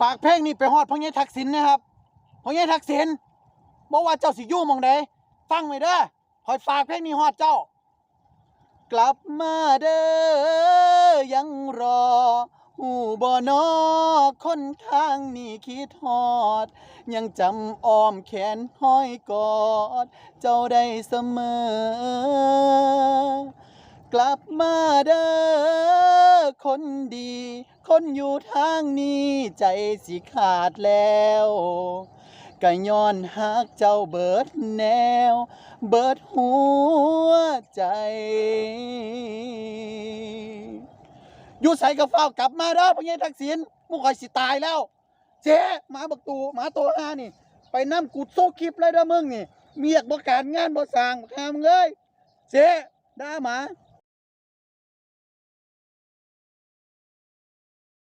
ฝากเพลงนี้ไปฮอดพ่อใหญ่ทักษิณนะครับพ่อใหญ่ทักษิณบอกว่าเจ้าสิอยู่หมองใดฟังไว้เด้อคอยฝากเพลงนี้ฮอดเจ้า กลับมาเด้อยังรอหูบ่นอคนข้างนี่คิดฮอด ยังจำอ้อมแขนห้อยกอด เจ้าได้เสมอ กลับมาเด้อ คนดี คนอยู่ทางนี้ใจสิขาดแล้วก็ย้อนหักเจ้าเบิดแนว เบิดหัวใจอยู่ใส่กระเฝ้ากลับมาเด้อพญทักษิณมุข่อยสิตายแล้วเจ๊หมาบักตูหมาตัวห้านี่ ไปนำกูโซคลิปเลยเด้อมึงนี่ เมียกบ่การงานบ่สร้างบ่ทำเลยเจ๊ด่าหมา